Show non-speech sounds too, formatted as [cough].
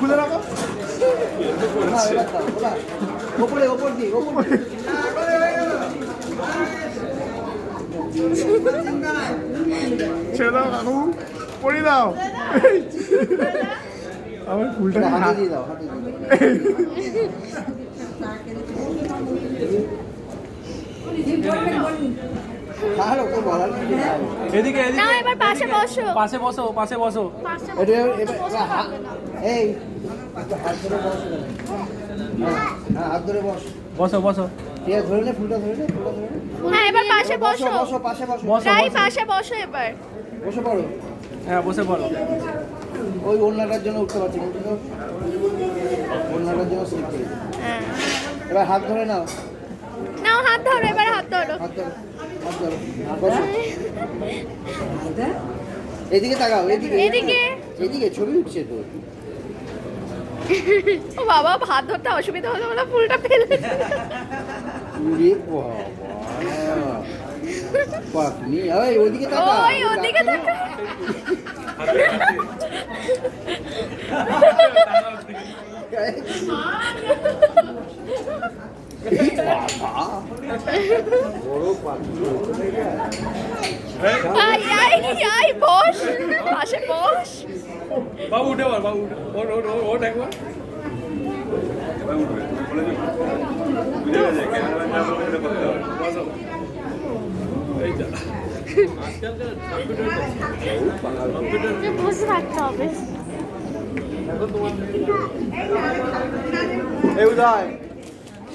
খুলে রাখো ওপরে ওপর দিয়ে ওপর ছেড়ে দাও কাকু পড়ি দাও। আমার ফুলটা হাতে দিয়ে দাও হাতে দিয়ে দাও। [laughs] [laughs] আর ওকে বলার কিছু নাই। এদিকে না এবার পাশে বসো। পাশে বসো পাশে বসো। এটা এবার- বসো, এবার- বসে এবার হা- থাকবে না। এই হাত ধরে বস হ্যাঁ, হ্যাঁ হাত ধরে বস। বসো বসো। ঠিক আছে ধরে নে ফুলটা ধরে নে ফুলটা ধরে নে। হ্যাঁ এবার পাশে বসো। বসো। পাশে বসো। বসো পাশে বসো এবার। বসে পড়ো। হ্যাঁ বসে পড়ো। ওই ওড়নাটার জন্য উঠতে পারছি উঠে ওড়নাটার জন্য স্লিপ করে। হ্যাঁ। এবার হাত ধরে নাও। নাও হাত ধরো এবার হাত ধরো। হাত ধরো হাত ধরো। বসো। এদিকে তাকাও এদিকে। এদিকে। এদিকে ছবি উঠছে তো ও বাবা হাত ধরতে অসুবিধা হলো বলে ফুলটা ফেলে উরে বাবা। পাকনি। ওই ওদিকে তাকা ওই ওদিকে তাকা আই আই আই বস। পাশে বস। বাবু উঠে পড় বাবু উঠে। ওঠ ওঠ, ওঠ একবার। বসে থাকতে হবে এই উদয়